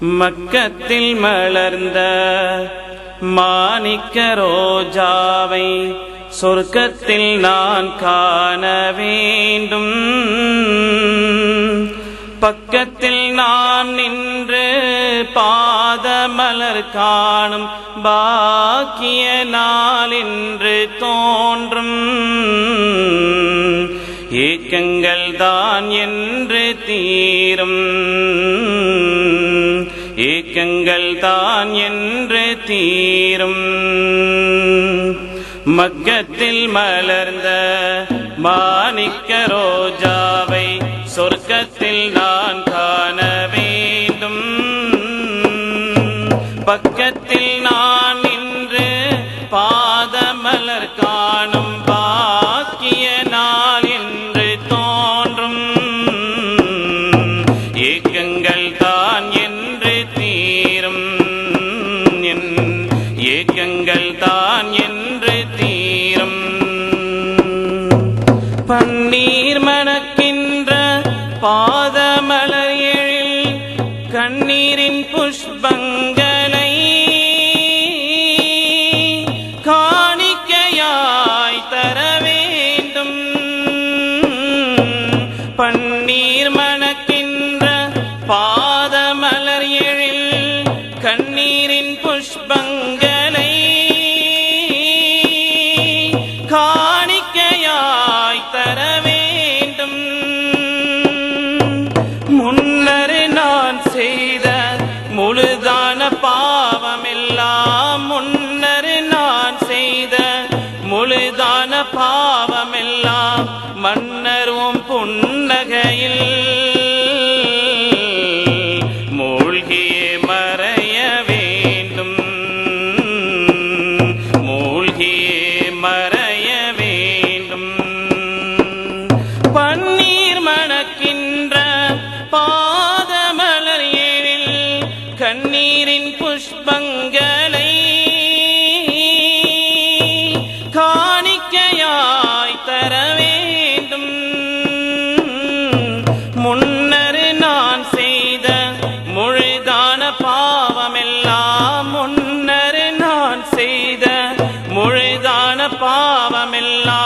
மக்கத்தில் மலர்ந்த மாணிக்க ரோஜாவை சொர்க்கத்தில் நான் காண வேண்டும். பக்கத்தில் நான் நின்று பாதமலர் காணும் பாக்கிய நாள் என்று தோன்றும். ஏக்கங்கள் தான் என்று தீரும். ஏக்கங்கள் தான் என்று தீரும். மக்கத்தில் மலர்ந்த மாணிக்க ரோஜாவை சொர்க்கத்தில் நான் காண வேண்டும். பக்கத்தில் பன்னீர் மணக்கின்ற பாதமலர் எழில் கண்ணீரின் புஷ்பங்களை காணிக்கையாய் தர வேண்டும் பண் முழுதான பாவமெல்லாம் மன்னரும் புன்னகையில் மூழ்கியே மறைய வேண்டும். மூழ்கியே மறைய காணிக்கையாய் தர வேண்டும். முன்னர் நான் செய்த முழுதான பாவமெல்லாம் முன்னர் நான் செய்த முழுதான பாவமெல்லாம்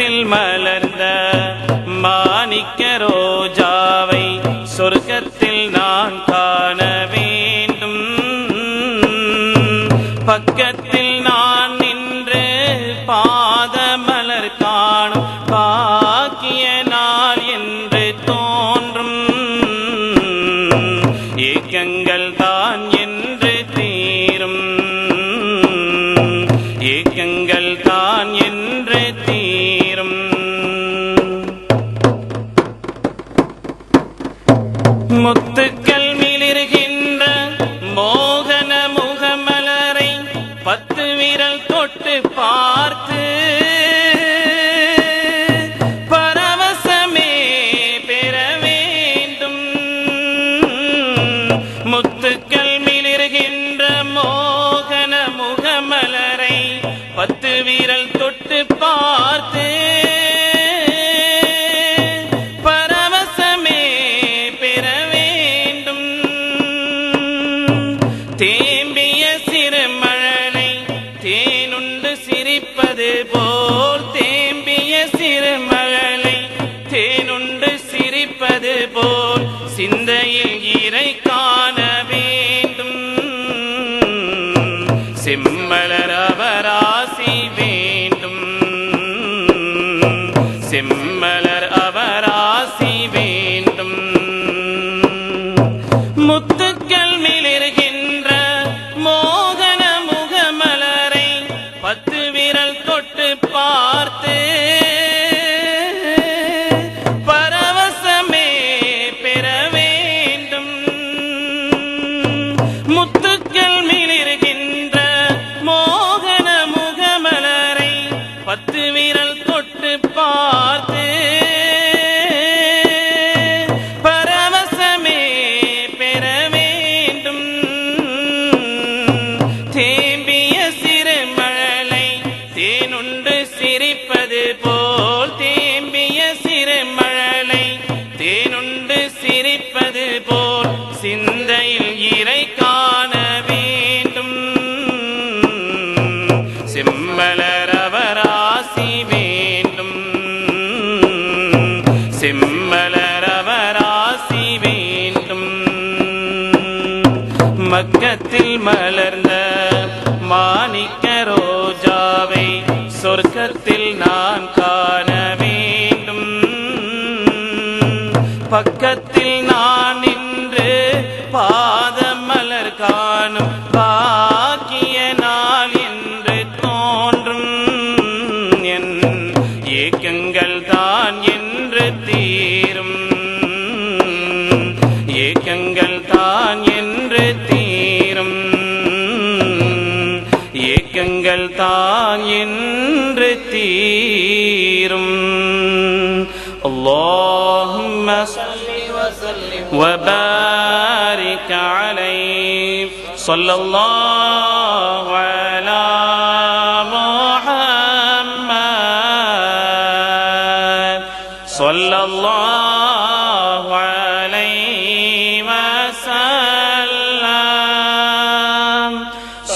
சொர்க்கத்தில் மலர்ந்த மாணிக்க ரோஜாவை சொர்க்கத்தில் நான் காண வேண்டும். பக்கத்தில் நான் நின்று பாத மலர் காணும் பாக்கிய நாள் என்று தோன்றும். ஏக்கங்கள் தான் என்று motte போல் சிந்தையில் இறை காண வேண்டும். செம்மலர் அவராசி வேண்டும். செம்மலர் அவ பத்து விரல் தொட்டு பார்த்து பரவசமே பெற வேண்டும். தேம்பிய சிறு மழலை தேனுண்டு சிரிப்பது போல் தேம்பிய சிறு மழலை தேனுண்டு சிரிப்பது போல் சிந்தையில் இறை காண வேண்டும். செம்மலரவரா ஆசி வேண்டும். செம்மலரவராசி வேண்டும். மக்கத்தில் மலர்ந்த மாணிக்க ரோஜாவை சொர்க்கத்தில் நான் காண வேண்டும். பக்கத்தில் நான் நின்று பாதம் மலர் காணும் பா ஏக்கங்கள் தான் என்று தீரும் اللهم صل وبارك عليه صلى الله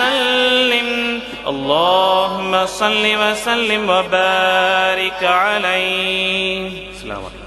وسلم. اللهم صل وسلم وبارك عليه. السلام عليكم.